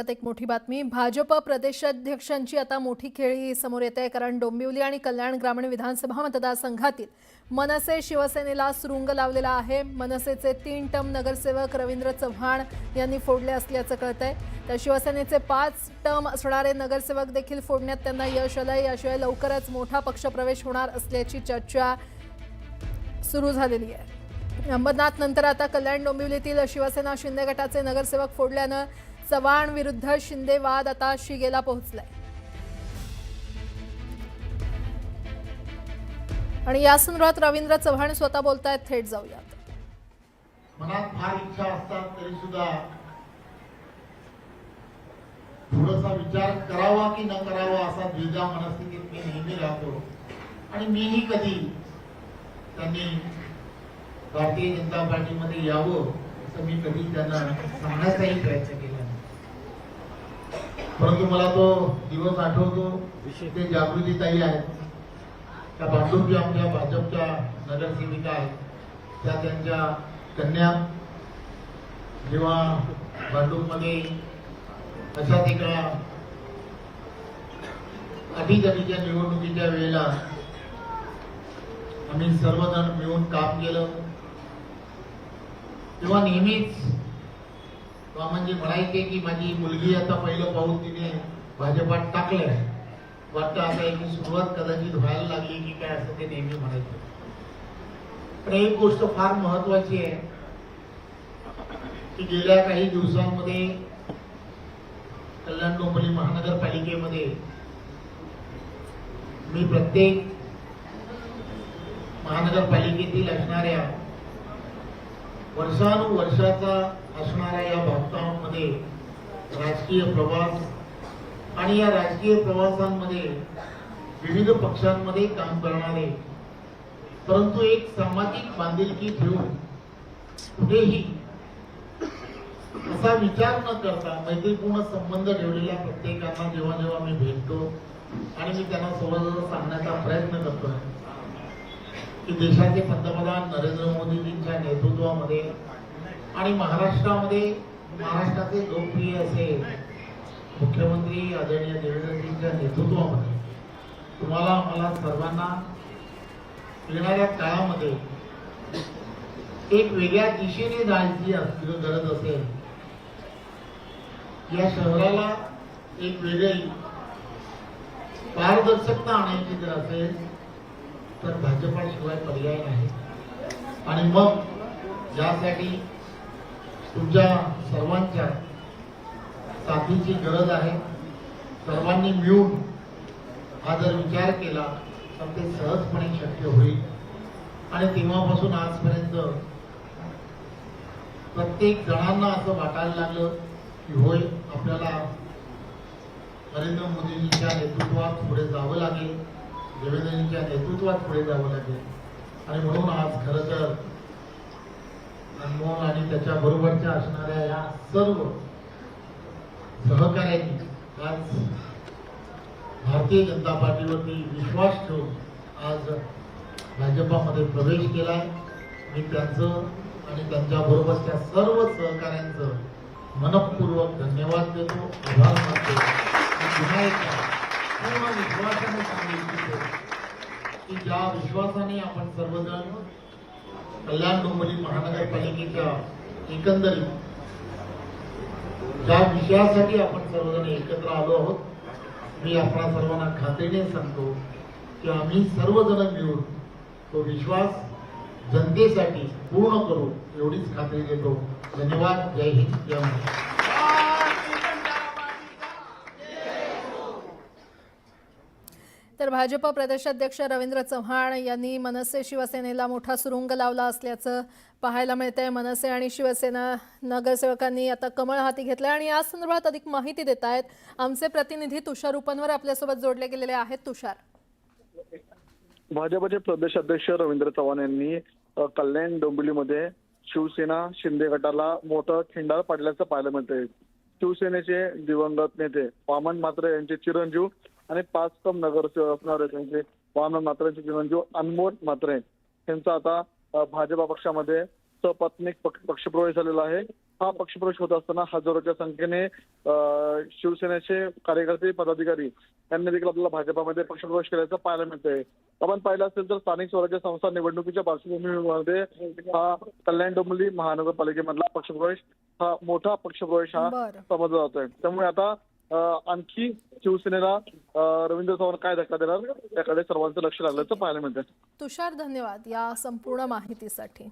एक मोठी बातमी. भाजप प्रदेशाध्यक्षांची आता मोठी खेळी समोर येते कारण डोंबिवली आणि कल्याण ग्रामीण विधानसभा मतदारसंघातील मनसे शिवसेनेला सुरुंग लावलेला आहे. मनसेचे तीन टर्म नगरसेवक रवींद्र चव्हाण यांनी फोडले असल्याचं कळतंय. तर शिवसेनेचे पाच टर्म असणारे नगरसेवक देखील फोडण्यात त्यांना यश आलंय. याशिवाय लवकरच मोठा पक्षप्रवेश होणार असल्याची चर्चा सुरू झालेली आहे. अंबरनाथ नंतर आता कल्याण डोंबिवलीतील शिवसेना शिंदे गटाचे नगरसेवक फोडल्यानं चव्हाण विरुद्ध शिंदे वाद आता शिगेला पोहोचलाय. आणि या संदर्भात रवींद्र चव्हाण स्वतः बोलतायत थेट जाऊयात. मनात फार इच्छा असतात तरी सुद्धा थोडासा विचार करावा की न करावा असा द्विधा मनस्थितीत मी नेहमी राहतो. आणि मीही कधी त्यांनी भारतीय जनता पार्टीमध्ये यावं असं मी कधी त्यांना सांगण्याचाही प्रयत्न केला परंतु मला तो दिवस आठवतो ते जागृतीताई आहेत. त्या भांडूपजी आमच्या भाजपच्या नगरसेविका आहेत. त्या त्यांच्या कन्या. जेव्हा भांडूपमध्ये अशाच एका अटीतटीच्या निवडणुकीच्या वेळेला आम्ही सर्वजण मिळून काम केलं. तेव्हा नेहमीच तेव्हा म्हणजे म्हणायचे की माझी मुलगी आता पहिलं पाहून तिने भाजपात टाकलंय. वाटतं आता एक सुरुवात कदाचित व्हायला लागली की काय असं ते नेहमी म्हणायचे. पण एक गोष्ट फार महत्वाची आहे की गेल्या काही दिवसांमध्ये कल्याण डोंबली महानगरपालिकेमध्ये मी प्रत्येक महानगरपालिकेतील असणाऱ्या वर्षानुवर्षाचा असणाऱ्या या भागामध्ये राजकीय प्रवास आणि या राजकीय प्रवासांमध्ये विविध पक्षांमध्ये काम करणारे परंतु एक सामाजिक बांधिलकी ठेवून कुठेही असा विचार न करता मैत्रीपूर्ण संबंध ठेवलेल्या प्रत्येकांना जेव्हा जेव्हा मी भेटतो आणि मी त्यांना सोबत सांगण्याचा प्रयत्न करतो की देशाचे पंतप्रधान नरेंद्र मोदीजींच्या नेतृत्वामध्ये आणि महाराष्ट्रामध्ये महाराष्ट्राचे लोकप्रिय असे मुख्यमंत्री आदरणीय देवेंद्रजींच्या नेतृत्वामध्ये तुम्हाला मला सर्वांना येणाऱ्या काळामध्ये एक वेगळ्या दिशेने जायची गरज असेल या शहराला एक वेगळी पारदर्शकता आणायची जर असेल तर भाजपाशिवाय पर्याय नाही. आणि मग यासाठी तुमच्या सर्वांच्या साथीची गरज आहे सर्वांनी मिळून हा जर विचार केला तर ते सहजपणे शक्य होईल. आणि तेव्हापासून आजपर्यंत प्रत्येक जणांना असं वाटायला लागलं की होय आपल्याला नरेंद्र मोदींच्या नेतृत्वात पुढे जावं लागेल. देवेंद्रजींच्या नेतृत्वात पुढे जावं लागेल. आणि म्हणून आज खरं तर मनमोहन आणि त्याच्या बरोबरच्या असणाऱ्या या सर्व सहकार्यांनी आज भारतीय जनता पार्टीवरती विश्वास ठेवून आज भाजपामध्ये प्रवेश केलाय मी त्यांचं आणि त्यांच्या बरोबरच्या सर्व सहकाऱ्यांचं मनपूर्वक धन्यवाद देतो. आभार मानतो. पुन्हा एकदा पूर्ण विश्वासाने सांगू इच्छितो की ज्या विश्वासाने आपण सर्वजण कल्याण डोंबिवली महानगरपालिकेच्या एकंदरीत ज्या विषयासाठी आपण सर्वजण एकत्र आलो आहोत मी आपणा सर्वांना खात्रीने सांगतो की आम्ही सर्वजण मिळून तो विश्वास जनतेसाठी पूर्ण करू एवढीच खात्री देतो. धन्यवाद. जय हिंद. जय महाराष्ट्र. तर भाजप प्रदेशाध्यक्ष रवींद्र चव्हाण यांनी मनसे शिवसेनेला मोठा सुरुंग लावला असल्याचं पाहायला मिळतंय. मनसे आणि शिवसेना नगरसेवकांनी आता कमळ हाती घेतला आणि या संदर्भात अधिक माहिती देत आहेत. आमचे प्रतिनिधी तुषार उपनवर आपल्यासोबत जोडले गेलेले आहेत. तुषार. भाजपचे प्रदेश अध्यक्ष रवींद्र चव्हाण यांनी कल्याण डोंबिवलीमध्ये शिवसेना शिंदे गटाला मोठं खिंडार पाडल्याचं पाहायला मिळतंय. शिवसेनेचे दिवंगत नेते वामन मात्रे यांचे चिरंजीव आणि पाच कम नगरसेवक असणारे त्यांचे. वामन मात्रेंचे चिरंजीव अनमोल मात्रे यांचा आता भाजपा पक्षामध्ये सपत्नीक पक्ष- पक्षप्रवेश झालेला आहे. हा पक्षप्रवेश होत असताना हजारोच्या संख्येने शिवसेनेचे कार्यकर्ते पदाधिकारी यांनी देखील आपल्याला भाजपामध्ये पक्षप्रवेश केल्याचं पाहायला मिळतंय. आपण पाहिलं असेल तर स्थानिक स्वराज्य संस्था निवडणुकीच्या पार्श्वभूमीमध्ये हा कल्याण डोंबिवली महानगरपालिकेमधला पक्षप्रवेश हा मोठा पक्षप्रवेश हा समजला जातोय. त्यामुळे आता आणखी शिवसेनेला रवींद्र चव्हाण काय धक्का देणार? त्याकडे सर्वांचं लक्ष लागल्याचं पाहायला मिळतं तुषार धन्यवाद या संपूर्ण माहितीसाठी.